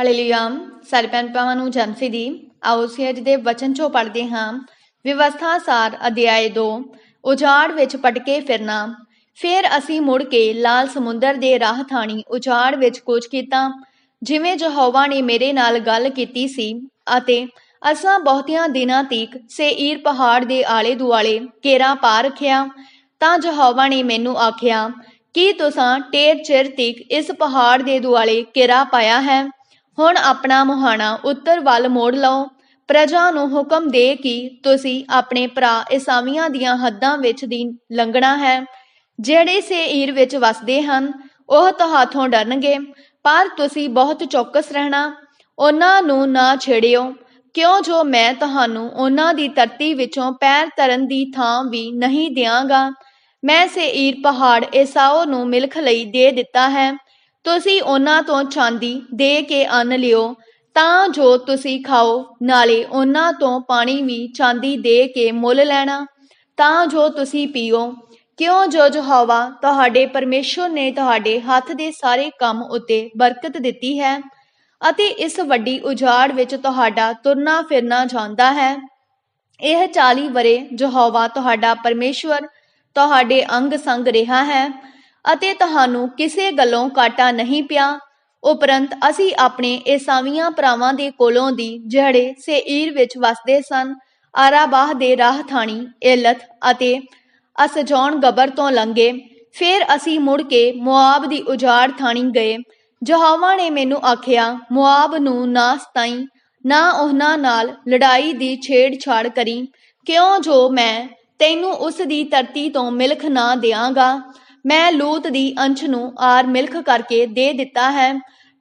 Hallelujah ਸਾਰੇ ਭੈਣ ਨੂੰ ਜਨਮਸੀ ਦੀ ਆਓ ਅਸੀਂ ਅੱਜ ਦੇ ਵਚਨ ਚੋਂ ਪੜ੍ਹਦੇ ਹਾਂ। ਵਿਵਸਥਾ ਸਾਰ ਅਧਿਆਇ 2 ਉਜਾੜ ਵਿੱਚ ਪਟਕੇ ਫਿਰਨਾ। ਫਿਰ ਅਸੀਂ ਮੁੜ ਕੇ ਲਾਲ ਸਮੁੰਦਰ ਦੇ ਰਾਹ ਥਾਣੀ ਉਜਾੜ ਵਿੱਚ ਕੁਝ ਕੀਤਾ। ਜਿਵੇਂ ਯਹੋਵਾ ਨੇ ਮੇਰੇ ਨਾਲ ਗੱਲ ਕੀਤੀ ਸੀ ਅਤੇ ਅਸਾਂ ਬਹੁਤਿਆਂ ਦਿਨਾਂ ਤੀਕ ਸੇਈਰ ਪਹਾੜ ਦੇ ਆਲੇ ਦੁਆਲੇ ਘੇਰਾ ਪਾ ਰੱਖਿਆ। ਤਾਂ ਯਹੋਵਾ ਨੇ ਮੈਨੂੰ ਆਖਿਆ, ਕੀ ਤੁਸਾਂ ਟੇਰ ਚਿਰ ਤੀਕ ਇਸ ਪਹਾੜ ਦੇ ਦੁਆਲੇ ਘੇਰਾ ਪਾਇਆ ਹੈ? ਹੁਣ ਆਪਣਾ ਮੁਹਾਣਾ ਉੱਤਰ ਵੱਲ ਮੋੜ ਲਓ। ਪ੍ਰਜਾ ਨੂੰ ਹੁਕਮ ਦੇ ਕਿ ਤੁਸੀਂ ਆਪਣੇ ਭਰਾ ਇਸਾਵੀਆਂ ਦੀਆਂ ਹੱਦਾਂ ਵਿੱਚ ਦੀ ਲੰਘਣਾ ਹੈ। ਜਿਹੜੇ ਸੇਈਰ ਵਿੱਚ ਵਸਦੇ ਹਨ, ਉਹ ਤੁਹਾਥੋਂ ਡਰਨਗੇ, ਪਰ ਤੁਸੀਂ ਬਹੁਤ ਚੌਕਸ ਰਹਿਣਾ। ਉਹਨਾਂ ਨੂੰ ਨਾ ਛੇੜਿਓ, ਕਿਉਂ ਜੋ ਮੈਂ ਤੁਹਾਨੂੰ ਉਹਨਾਂ ਦੀ ਧਰਤੀ ਵਿੱਚੋਂ ਪੈਰ ਧਰਨ ਦੀ ਥਾਂ ਵੀ ਨਹੀਂ ਦਿਆਂਗਾ। ਮੈਂ ਸੇਈਰ ਪਹਾੜ ਏਸਾਓ ਨੂੰ ਮਿਲਖ ਲਈ ਦੇ ਦਿੱਤਾ ਹੈ। ਤੁਸੀਂ ਉਹਨਾਂ ਤੋਂ ਚਾਂਦੀ ਦੇ ਕੇ ਅੰਨ ਲਿਓ, ਤਾਂ ਜੋ ਤੁਸੀਂ ਖਾਓ। ਨਾਲੇ ਉਹਨਾਂ ਤੋਂ ਪਾਣੀ ਵੀ ਚਾਂਦੀ ਦੇ ਕੇ ਮੁੱਲ ਲੈਣਾ, ਤਾਂ ਜੋ ਤੁਸੀਂ ਪੀਓ। ਕਿਉਂ ਜੋ ਯਹੋਵਾ ਤੁਹਾਡੇ ਪਰਮੇਸ਼ਵਰ ਨੇ ਤੁਹਾਡੇ ਹੱਥ ਦੇ ਸਾਰੇ ਕੰਮ ਉੱਤੇ ਬਰਕਤ ਦਿੱਤੀ ਹੈ ਅਤੇ ਇਸ ਵੱਡੀ ਉਜਾੜ ਵਿੱਚ ਤੁਹਾਡਾ ਤੁਰਨਾ ਫਿਰਨਾ ਜਾਂਦਾ ਹੈ। ਇਹ 40 ਵਰੇ ਯਹੋਵਾ ਤੁਹਾਡਾ ਪਰਮੇਸ਼ਵਰ ਤੁਹਾਡੇ ਅੰਗ ਸੰਗ ਰਿਹਾ ਹੈ। ਅਤੇ ਤੁਹਾਨੂੰ ਕਿਸੇ ਗੱਲੋਂ ਕਾਟਾ ਨਹੀਂ ਪਿਆ। ਉਪਰੰਤ ਅਸੀਂ ਆਪਣੇ ਏਸਾਵੀਆਂ ਭਰਾਵਾਂ ਦੇ ਕੋਲੋਂ ਦੀ ਜਿਹੜੇ ਸੇਈਰ ਵਿੱਚ ਵਸਦੇ ਸਨ। ਆਰਾਬਾਹ ਦੇ ਰਾਹ ਥਾਣੀ ਏਲਤ ਅਤੇ ਅਸਜੌਣ ਗਬਰ ਤੋਂ ਲੰਘੇ। ਫਿਰ ਅਸੀਂ ਮੁੜ ਕੇ ਮੁਆਬ ਦੀ ਉਜਾੜ ਥਾਣੀ ਗਏ। ਯਹੋਵਾ ਨੇ ਮੈਨੂੰ ਆਖਿਆ, ਮੁਆਬ ਨੂੰ ਨਾ ਸਤਾਈ, ਨਾ ਉਹਨਾਂ ਨਾਲ ਲੜਾਈ ਦੀ ਛੇੜਛਾੜ ਕਰੀ। ਕਿਉਂ ਜੋ ਮੈਂ ਤੈਨੂੰ ਉਸ ਦੀ ਧਰਤੀ ਤੋਂ ਮਿਲਖ ਨਾ ਦਿਆਂਗਾ? ਮੈਂ ਲੂਤ ਦੀ ਅੰਸ਼ ਨੂੰ ਆਰ ਮਿਲਖ ਕਰਕੇ ਦੇ ਦਿੱਤਾ ਹੈ।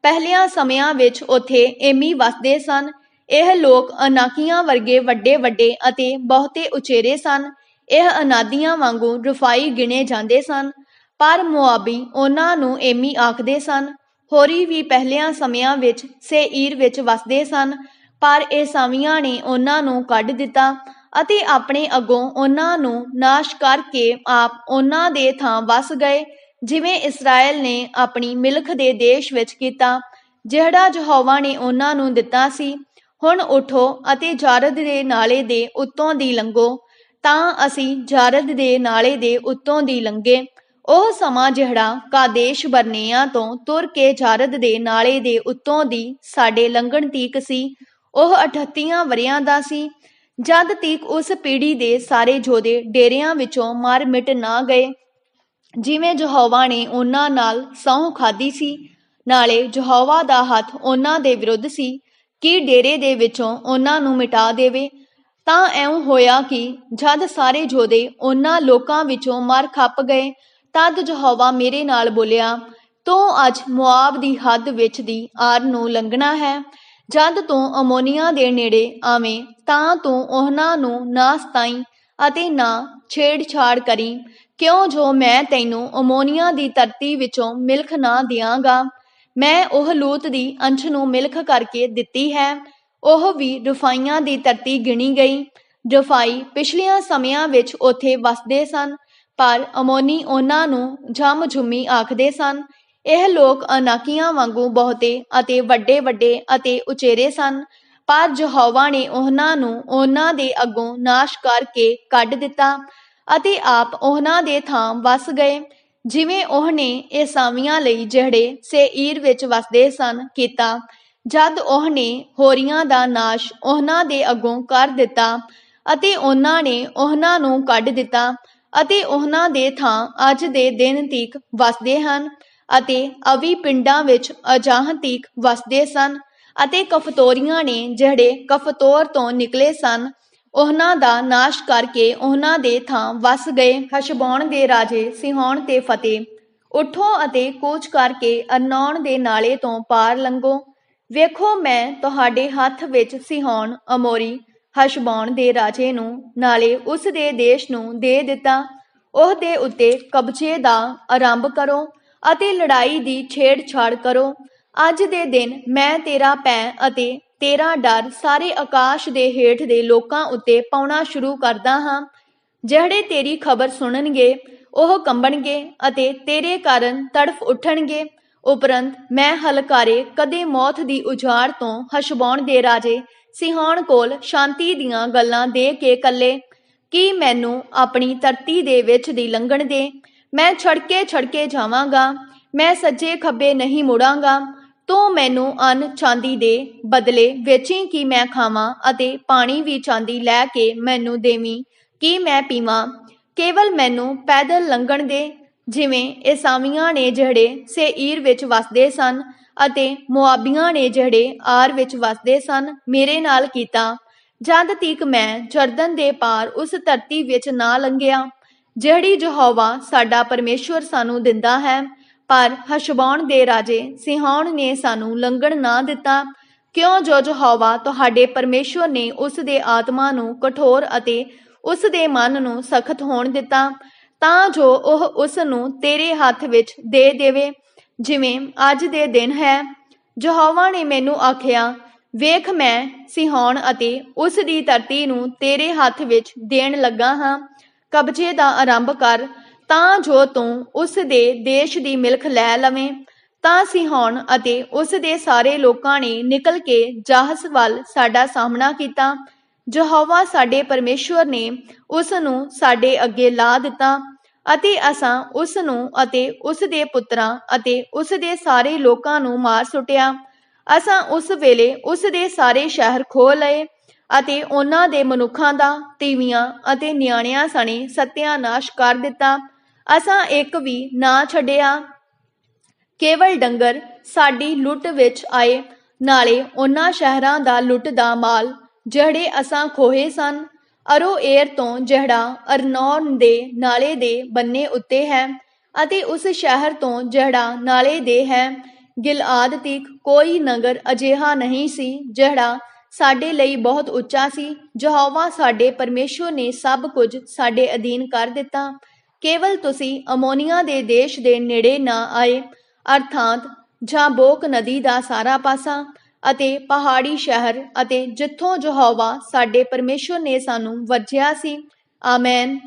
ਪਹਿਲਿਆਂ ਸਮਿਆਂ ਵਿੱਚ ਉੱਥੇ ਏਮੀ ਵਸਦੇ ਸਨ। ਇਹ ਲੋਕ ਅਨਾਕੀਆਂ ਵਰਗੇ ਵੱਡੇ ਵੱਡੇ ਅਤੇ ਬਹੁਤੇ ਉਚੇਰੇ ਸਨ। ਇਹ ਅਨਾਦੀਆਂ ਵਾਂਗੂ ਰਫਾਈ ਗਿਣੇ ਜਾਂਦੇ ਸਨ। ਪਰ ਮੁਆਬੀ ਉਹਨਾਂ ਨੂੰ ਏਮੀ ਆਖਦੇ ਸਨ। ਹੋਰੀ ਵੀ ਪਹਿਲਿਆਂ ਸਮਿਆਂ ਵਿੱਚ ਸੇਈਰ ਵਿੱਚ ਵਸਦੇ ਸਨ। ਪਰ ਏਸਾਵੀਆਂ ਨੇ ਉਹਨਾਂ ਨੂੰ ਕੱਢ ਦਿੱਤਾ। ਅਤੇ ਆਪਣੇ ਅੱਗੋਂ ਉਹਨਾਂ ਨੂੰ ਨਾਸ਼ ਕਰਕੇ ਆਪ ਉਹਨਾਂ ਦੇ ਥਾਂ ਵਸ ਗਏ, ਜਿਵੇਂ ਇਸਰਾਇਲ ਨੇ ਆਪਣੀ ਮਿਲਖ ਦੇ ਦੇਸ਼ ਵਿੱਚ ਕੀਤਾ, ਜਿਹੜਾ ਯਹੋਵਾ ਨੇ ਉਹਨਾਂ ਨੂੰ ਦਿੱਤਾ ਸੀ। ਹੁਣ ਉਠੋ ਅਤੇ ਜਾਰਦ ਦੇ ਨਾਲੇ ਦੇ ਉੱਤੋਂ ਦੀ ਲੰਘੋ, ਤਾਂ ਅਸੀਂ ਜਾਰਦ ਦੇ ਨਾਲੇ ਦੇ ਉੱਤੋਂ ਦੀ ਲੰਘੇ। ਉਹ ਸਮਾਂ ਜਿਹੜਾ ਕਾਦੇਸ਼ ਬਰਨੇਆ ਤੋਂ ਤੁਰ ਕੇ ਜਾਰਦ ਦੇ ਨਾਲੇ ਦੇ ਉੱਤੋਂ ਦੀ ਸਾਡੇ ਲੰਘਣ ਤੀਕ ਸੀ, ਉਹ 38 ਵਰਿਆਂ ਦਾ ਸੀ। ਜਦ ਤੀਕ ਉਸ ਪੀੜੀ ਦੇ ਸਾਰੇ ਜੋਧੇ ਡੇਰਿਆਂ ਵਿੱਚੋਂ ਮਰ ਮਿਟ ਨਾ ਗਏ, ਜਿਵੇਂ ਯਹੋਵਾ ਨੇ ਉਹਨਾਂ ਨਾਲ ਸਹੁੰ ਖਾਦੀ ਸੀ, ਨਾਲੇ ਯਹੋਵਾ ਦਾ ਹੱਥ ਉਹਨਾਂ ਦੇ ਵਿਰੁੱਧ ਸੀ, ਕਿ ਡੇਰੇ ਦੇ ਵਿੱਚੋਂ ਉਹਨਾਂ ਨੂੰ ਮਿਟਾ ਦੇਵੇ? ਤਾਂ ਐਉਂ ਹੋਇਆ ਕਿ ਜਦ ਸਾਰੇ ਜੋਧੇ ਉਹਨਾਂ ਲੋਕਾਂ ਵਿੱਚੋਂ ਮਰ ਖੱਪ ਗਏ, ਤਦ ਯਹੋਵਾ ਮੇਰੇ ਨਾਲ ਬੋਲਿਆ, ਤੂੰ ਅੱਜ ਮੁਆਬ ਦੀ ਹੱਦ ਵਿੱਚ ਦੀ ਆਰ ਨੂੰ ਲੰਘਣਾ ਹੈ ਜਦ ਤੂੰ ਅਮੋਨੀਆ ਦੇ ਨੇੜੇ ਆਵੇਂ, ਤਾਂ ਤੂੰ ਉਹਨਾਂ ਨੂੰ ਨਾ ਸਤਾਈ ਅਤੇ ਨਾ ਛੇੜਛਾੜ ਕਰੀ। ਕਿਉਂ ਜੋ ਮੈਂ ਤੈਨੂੰ ਅਮੋਨੀਆ ਦੀ ਧਰਤੀ ਵਿੱਚੋਂ ਮਿਲਖ ਨਾ ਦਿਆਂਗਾ? ਮੈਂ ਉਹ ਲੂਤ ਦੀ ਅੰਸ਼ ਨੂੰ ਮਿਲਖ ਕਰਕੇ ਦਿੱਤੀ ਹੈ। ਉਹ ਵੀ ਰਫਾਈਆਂ ਦੀ ਧਰਤੀ ਗਿਣੀ ਗਈ। ਰਫਾਈ ਪਿਛਲੀਆਂ ਸਮਿਆਂ ਵਿੱਚ ਉੱਥੇ ਵਸਦੇ ਸਨ, ਪਰ ਅਮੋਨੀ ਉਹਨਾਂ ਨੂੰ ਜਮ ਝੁਮੀ ਆਖਦੇ ਸਨ। ਇਹ ਲੋਕ ਅਨਾਕੀਆਂ ਵਾਂਗੂ ਬਹੁਤੇ ਅਤੇ ਵੱਡੇ ਵੱਡੇ ਅਤੇ ਉਚੇਰੇ ਸਨ, ਪਰ ਯਹੋਵਾ ਨੇ ਉਹਨਾਂ ਨੂੰ ਉਹਨਾਂ ਦੇ ਅੱਗੋਂ ਨਾਸ਼ ਕਰਕੇ ਕੱਢ ਦਿੱਤਾ ਅਤੇ ਆਪ ਉਹਨਾਂ ਦੇ ਥਾਂ ਵਸ ਗਏ। ਜਿਵੇਂ ਉਹਨੇ ਇਹ ਲਈ ਜਿਹੜੇ ਸੇਈਰ ਵਿੱਚ ਵਸਦੇ ਸਨ ਕੀਤਾ, ਜਦ ਉਹਨੇ ਹੋਰੀਆਂ ਦਾ ਨਾਸ਼ ਉਹਨਾਂ ਦੇ ਅੱਗੋਂ ਕਰ ਦਿੱਤਾ ਅਤੇ ਉਹਨਾਂ ਨੇ ਉਹਨਾਂ ਨੂੰ ਕੱਢ ਦਿੱਤਾ ਅਤੇ ਉਹਨਾਂ ਦੇ ਥਾਂ ਅੱਜ ਦੇ ਦਿਨ ਤੀਕ ਵਸਦੇ ਹਨ। ਅਤੇ ਅਵੀ ਪਿੰਡਾਂ ਵਿੱਚ ਅਜਾਹ ਤੀਕ ਵਸਦੇ ਸਨ ਅਤੇ ਕਫਤੋਰੀਆਂ ਨੇ ਜਿਹੜੇ ਕਫਤੋਰ ਤੋਂ ਨਿਕਲੇ ਸਨ, ਉਹਨਾਂ ਦਾ ਨਾਸ਼ ਕਰਕੇ ਉਹਨਾਂ ਦੇ ਥਾਂ ਵਸ ਗਏ। ਹਸ਼ਬੌਣ ਦੇ ਰਾਜੇ ਸਿਹੌਣ ਤੇ ਫਤਿਹ। ਉਠੋ ਅਤੇ ਕੂਚ ਕਰਕੇ ਅਰਨੌਨ ਦੇ ਨਾਲੇ ਤੋਂ ਪਾਰ ਲੰਘੋ। ਵੇਖੋ ਮੈਂ ਤੁਹਾਡੇ ਹੱਥ ਵਿੱਚ ਸਿਹੌਣ ਅਮੋਰੀ। ਹਸ਼ਬੌਣ ਦੇ ਰਾਜੇ ਨੂੰ ਨਾਲੇ ਉਸ ਦੇ ਦੇਸ਼ ਨੂੰ ਦੇ ਦਿੱਤਾ। ਉਹ ਦੇ ਉੱਤੇ ਕਬਜ਼ੇ ਦਾ ਆਰੰਭ ਕਰੋ। ਅਤੇ ਲੜਾਈ ਦੀ ਛੇੜਛਾੜ ਕਰੋ। ਅੱਜ ਦੇ ਦਿਨ ਮੈਂ ਤੇਰਾ ਪੈ ਅਤੇ ਤੇਰਾ ਡਰ ਸਾਰੇ ਆਕਾਸ਼ ਦੇ ਹੇਠ ਦੇ ਲੋਕਾਂ ਉੱਤੇ ਪਾਉਣਾ ਸ਼ੁਰੂ ਕਰਦਾ ਹਾਂ। ਜਿਹੜੇ ਤੇਰੀ ਖਬਰ ਸੁਣਨਗੇ, ਉਹ ਕੰਬਣਗੇ ਅਤੇ ਤੇਰੇ ਕਾਰਨ ਤੜਫ ਉੱਠਣਗੇ। ਉਪਰੰਤ ਮੈਂ ਹਲਕਾਰੇ ਕਦੇ ਮੌਤ ਦੀ ਉਜਾੜ ਤੋਂ ਹਸ਼ਬਾਉਣ ਦੇ ਰਾਜੇ ਸਿਹਾਣ ਕੋਲ ਸ਼ਾਂਤੀ ਦੀਆਂ ਗੱਲਾਂ ਦੇ ਕੇ ਕੱਲੇ, ਕੀ ਮੈਨੂੰ ਆਪਣੀ ਧਰਤੀ ਦੇ ਵਿੱਚ ਦੀ ਲੰਘਣ ਦੇ? ਮੈਂ ਛੜਕੇ ਛੜਕੇ ਜਾਵਾਂਗਾ, ਮੈਂ ਸੱਜੇ ਖੱਬੇ ਨਹੀਂ ਮੁੜਾਂਗਾ, ਤੂੰ ਮੈਨੂੰ ਅੰਨ ਚਾਂਦੀ ਦੇ ਬਦਲੇ ਵੇਚੀ ਕਿ ਮੈਂ ਖਾਵਾਂ ਅਤੇ ਪਾਣੀ ਵੀ ਚਾਂਦੀ ਲੈ ਕੇ ਮੈਨੂੰ ਦੇਵੀਂ, ਕਿ ਮੈਂ ਪੀਵਾਂ? ਕੇਵਲ ਮੈਨੂੰ ਪੈਦਲ ਲੰਘਣ ਦੇ, ਜਿਵੇਂ ਏਸਾਮੀਆਂ ਨੇ ਜਿਹੜੇ ਸੇਈਰ ਵਿੱਚ ਵਸਦੇ ਸਨ ਅਤੇ ਮੁਆਬੀਆਂ ਨੇ ਜਿਹੜੇ ਆਰ ਵਿੱਚ ਵਸਦੇ ਸਨ, ਮੇਰੇ ਨਾਲ ਕੀਤਾ। ਜਦ ਤੀਕ ਮੈਂ ਜਰਦਨ ਦੇ ਪਾਰ ਉਸ ਧਰਤੀ ਵਿੱਚ ਨਾ ਲੰਘਿਆ ਜਿਹੜੀ ਯਹੋਵਾ ਸਾਡਾ ਪਰਮੇਸ਼ਵਰ ਸਾਨੂੰ ਦਿੰਦਾ ਹੈ, ਪਰ ਹਸ਼ਬਾਉਣ ਦੇ ਰਾਜੇ ਸਿਹਾਉਣ ਨੇ ਸਾਨੂੰ ਲੰਘਣ ਨਾ ਦਿੱਤਾ। ਕਿਉਂ ਜੋ ਯਹੋਵਾ ਤੁਹਾਡੇ ਪਰਮੇਸ਼ਵਰ ਨੇ ਉਸ ਦੇ ਆਤਮਾ ਨੂੰ ਕਠੋਰ ਅਤੇ ਉਸ ਦੇ ਮਨ ਨੂੰ ਸਖਤ ਹੋਣ ਦਿੱਤਾ, ਤਾਂ ਜੋ ਉਹ ਉਸ ਨੂੰ ਤੇਰੇ ਹੱਥ ਵਿੱਚ ਦੇ ਦੇਵੇ, ਜਿਵੇਂ ਅੱਜ ਦੇ ਦਿਨ ਹੈ। ਯਹੋਵਾ ਨੇ ਮੈਨੂੰ ਆਖਿਆ, ਵੇਖ ਮੈਂ ਸਿਹਾਉਣ ਅਤੇ ਉਸ ਦੀ ਧਰਤੀ ਨੂੰ ਤੇਰੇ ਹੱਥ ਵਿੱਚ ਦੇਣ ਲੱਗਾ ਹਾਂ। ਕਬਜ਼ੇ ਦਾ ਆਰੰਭ ਕਰ, ਤਾਂ ਜੋ ਤੂੰ ਉਸ ਦੇ ਦੇਸ਼ ਦੀ ਮਿਲਖ ਲੈ ਲਵੇਂ। ਤਾਂ ਸਿਹਾਉਣ ਅਤੇ ਉਸ ਦੇ ਸਾਰੇ ਲੋਕਾਂ ਨੇ ਨਿਕਲ ਕੇ ਜਾਹਸ ਵੱਲ ਸਾਡਾ ਸਾਹਮਣਾ ਕੀਤਾ। ਯਹੋਵਾ ਸਾਡੇ ਪਰਮੇਸ਼ਵਰ ਨੇ ਉਸ ਨੂੰ ਸਾਡੇ ਅੱਗੇ ਲਾ ਦਿੱਤਾ ਅਤੇ ਅਸਾਂ ਉਸ ਨੂੰ ਅਤੇ ਉਸ ਦੇ ਪੁੱਤਰਾਂ ਅਤੇ ਉਸ ਦੇ ਸਾਰੇ ਲੋਕਾਂ ਨੂੰ ਮਾਰ ਸੁੱਟਿਆ। ਅਸਾਂ ਉਸ ਵੇਲੇ ਉਸ ਦੇ ਸਾਰੇ ਸ਼ਹਿਰ ਖੋਹ ਲਏ ਅਤੇ ਉਹਨਾਂ ਦੇ ਮਨੁੱਖਾਂ ਦਾ, ਤੀਵੀਆਂ ਅਤੇ ਨਿਆਣਿਆਂ ਸਣੇ ਸਤਿਆਨਾਸ਼ ਕਰ ਦਿੱਤਾ। ਅਸਾਂ ਇੱਕ ਵੀ ਨਾ ਛੱਡਿਆ। ਕੇਵਲ ਡੰਗਰ ਸਾਡੀ ਲੁੱਟ ਵਿੱਚ ਆਏ। ਨਾਲੇ ਉਹਨਾਂ ਸ਼ਹਿਰਾਂ ਦਾ ਲੁੱਟ ਦਾ ਮਾਲ, ਜਿਹੜੇ ਅਸਾਂ ਖੋਹੇ ਸਨ। ਅਰੋ ਅਰੋਏਰ ਤੋਂ ਜਿਹੜਾ ਅਰਨੌਨ ਦੇ ਨਾਲੇ ਦੇ ਬੰਨੇ ਉੱਤੇ ਹੈ ਅਤੇ ਉਸ ਸ਼ਹਿਰ ਤੋਂ ਜਿਹੜਾ ਨਾਲੇ ਦੇ ਹੈ। ਗਿਲਆਦ ਤੀਕ ਕੋਈ ਨਗਰ ਅਜਿਹਾ ਨਹੀਂ ਸੀ, ਜਿਹੜਾ ਸਾਡੇ ਲਈ ਬਹੁਤ ਉੱਚਾ ਸੀ। ਯਹੋਵਾ ਸਾਡੇ ਪਰਮੇਸ਼ਵਰ ਨੇ ਸਭ ਕੁਝ ਸਾਡੇ ਅਧੀਨ ਕਰ ਦਿੱਤਾ। ਕੇਵਲ ਤੁਸੀਂ ਅਮੋਨੀਆ ਦੇ ਦੇਸ਼ ਦੇ ਨੇੜੇ ਨਾ ਆਏ, ਅਰਥਾਤ ਜਾਬੋਕ ਨਦੀ ਦਾ ਸਾਰਾ ਪਾਸਾ ਅਤੇ ਪਹਾੜੀ ਸ਼ਹਿਰ ਅਤੇ ਜਿੱਥੋਂ ਯਹੋਵਾ ਸਾਡੇ ਪਰਮੇਸ਼ਵਰ ਨੇ ਸਾਨੂੰ ਵਰਜਿਆ ਸੀ। ਆਮੇਨ।